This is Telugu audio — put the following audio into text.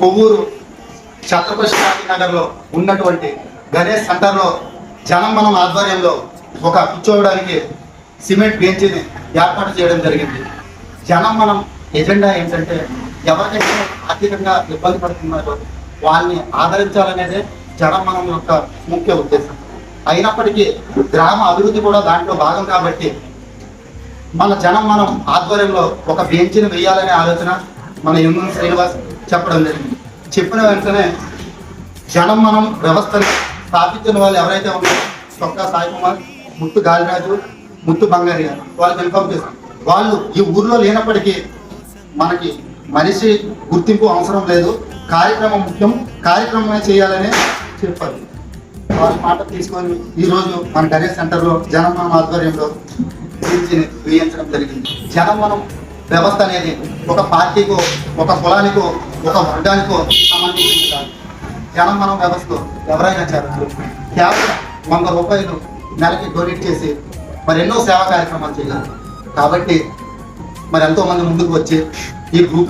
కొవ్వూరు ఛత్రపతి నగర్లో ఉన్నటువంటి గణేష్ సెంటర్లో జనం మనం ఆధ్వర్యంలో ఒక కూర్చోవడానికి సిమెంట్ బెంచ్ని ఏర్పాటు చేయడం జరిగింది. జనం మనం ఎజెండా ఏంటంటే ఎవరికైతే ఆర్థికంగా ఇబ్బంది పడుతున్నారో వాళ్ళని ఆదరించాలనేదే జనం మనం యొక్క ముఖ్య ఉద్దేశం. అయినప్పటికీ గ్రామ అభివృద్ధి కూడా దాంట్లో భాగం కాబట్టి మన జనం మనం ఆధ్వర్యంలో ఒక బెంచ్ని వేయాలనే ఆలోచన మన ఎమ్మెల్యే శ్రీనివాస్ చెప్పడం జరిగింది. చెప్పిన వెంటనే జనం మనం వ్యవస్థను స్థాపించిన వాళ్ళు ఎవరైతే ఉన్నారో చొక్కా సాయి కుమార్ ముత్తు గాలిరాజు ముత్తు బంగారి గారు వాళ్ళకి ఇన్ఫామ్ చేశాం వాళ్ళు ఈ ఊర్లో లేనప్పటికీ మనకి మనిషి గుర్తింపు అవసరం లేదు. కార్యక్రమం ముఖ్యం. కార్యక్రమమే చేయాలని చెప్పారు. వాళ్ళ మాట తీసుకొని ఈరోజు మన గణేష్ సెంటర్లో జనమనం ఆధ్వర్యంలో వేయించడం జరిగింది. జనం మనం వ్యవస్థ అనేది ఒక పార్టీకో ఒక కులానికో ఒక వర్గానికో సంబంధించింది కాదు. జనం మనం వ్యవస్థ ఎవరైనా చేరచ్చు. కేవలం వంద రూపాయలు నెలకి డొనేట్ చేసి మరి ఎన్నో సేవా కార్యక్రమాలు చేయాలి. కాబట్టి మరి ఎంతో మంది ముందుకు వచ్చి ఈ గ్రూప్